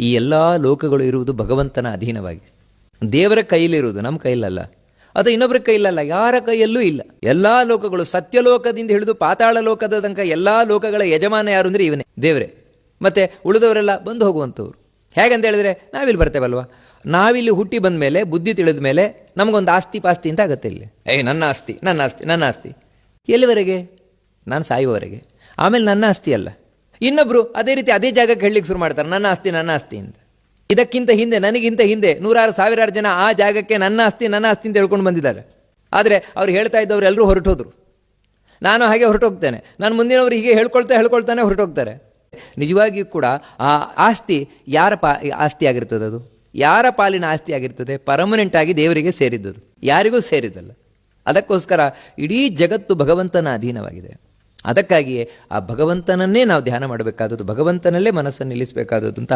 ಈ ಎಲ್ಲ ಲೋಕಗಳು ಇರುವುದು ಭಗವಂತನ ಅಧೀನವಾಗಿ. ದೇವರ ಕೈಯಲ್ಲಿರುವುದು ನಮ್ಮ ಕೈಲಲ್ಲ ಅದು ಇನ್ನೊಬ್ಬರ ಕೈಲಲ್ಲ ಯಾರ ಕೈಯಲ್ಲೂ ಇಲ್ಲ. ಎಲ್ಲ ಲೋಕಗಳು ಸತ್ಯಲೋಕದಿಂದ ಹಿಡಿದು ಪಾತಾಳ ಲೋಕದ ತನಕ ಎಲ್ಲ ಲೋಕಗಳ ಯಜಮಾನ ಯಾರು ಅಂದರೆ ಇವನೇ, ದೇವರೇ. ಮತ್ತೆ ಉಳಿದವರೆಲ್ಲ ಬಂದು ಹೋಗುವಂಥವ್ರು. ಹೇಗಂತ ಹೇಳಿದ್ರೆ, ನಾವಿಲ್ಲಿ ಬರ್ತೇವಲ್ವಾ? ನಾವಿಲ್ಲಿ ಹುಟ್ಟಿ ಬಂದ ಮೇಲೆ, ಬುದ್ಧಿ ತಿಳಿದ ಮೇಲೆ ನಮಗೊಂದು ಆಸ್ತಿ ಪಾಸ್ತಿ ಅಂತ ಆಗುತ್ತೆ ಇಲ್ಲಿ. ಏಯ್, ನನ್ನ ಆಸ್ತಿ ನನ್ನ ಆಸ್ತಿ ನನ್ನ ಆಸ್ತಿ. ಎಲ್ಲಿವರೆಗೆ? ನಾನು ಸಾಯುವವರೆಗೆ. ಆಮೇಲೆ ನನ್ನ ಆಸ್ತಿ ಅಲ್ಲ. ಇನ್ನೊಬ್ರು ಅದೇ ರೀತಿ ಅದೇ ಜಾಗಕ್ಕೆ ಹೇಳಲಿಕ್ಕೆ ಶುರು ಮಾಡ್ತಾರೆ, ನನ್ನ ಆಸ್ತಿ ನನ್ನ ಆಸ್ತಿ ಅಂತ. ಇದಕ್ಕಿಂತ ಹಿಂದೆ, ನನಗಿಂತ ಹಿಂದೆ ನೂರಾರು ಸಾವಿರಾರು ಜನ ಆ ಜಾಗಕ್ಕೆ ನನ್ನ ಆಸ್ತಿ ನನ್ನ ಆಸ್ತಿ ಅಂತ ಹೇಳ್ಕೊಂಡು ಬಂದಿದ್ದಾರೆ. ಆದರೆ ಅವ್ರು ಹೇಳ್ತಾ ಇದ್ದವ್ರು ಎಲ್ಲರೂ ಹೊರಟೋದ್ರು. ನಾನು ಹಾಗೆ ಹೊರಟೋಗ್ತೇನೆ. ನಾನು ಮುಂದಿನವರು ಹೀಗೆ ಹೇಳ್ಕೊಳ್ತಾ ಹೇಳ್ಕೊಳ್ತಾನೆ ಹೊರಟೋಗ್ತಾರೆ. ನಿಜವಾಗಿಯೂ ಕೂಡ ಆ ಆಸ್ತಿ ಯಾರ ಪಾ, ಆಸ್ತಿ ಆಗಿರ್ತದೆ ಅದು? ಯಾರ ಪಾಲಿನ ಆಸ್ತಿ ಆಗಿರ್ತದೆ? ಪರ್ಮನೆಂಟ್ ಆಗಿ ದೇವರಿಗೆ ಸೇರಿದ್ದದು. ಯಾರಿಗೂ ಸೇರಿದ್ದಲ್ಲ. ಅದಕ್ಕೋಸ್ಕರ ಇಡೀ ಜಗತ್ತು ಭಗವಂತನ ಅಧೀನವಾಗಿದೆ. ಅದಕ್ಕಾಗಿಯೇ ಆ ಭಗವಂತನನ್ನೇ ನಾವು ಧ್ಯಾನ ಮಾಡಬೇಕಾದದ್ದು ಭಗವಂತನಲ್ಲೇ ಮನಸ್ಸನ್ನು ನಿಲ್ಲಿಸಬೇಕಾದದ್ದು ಅಂತ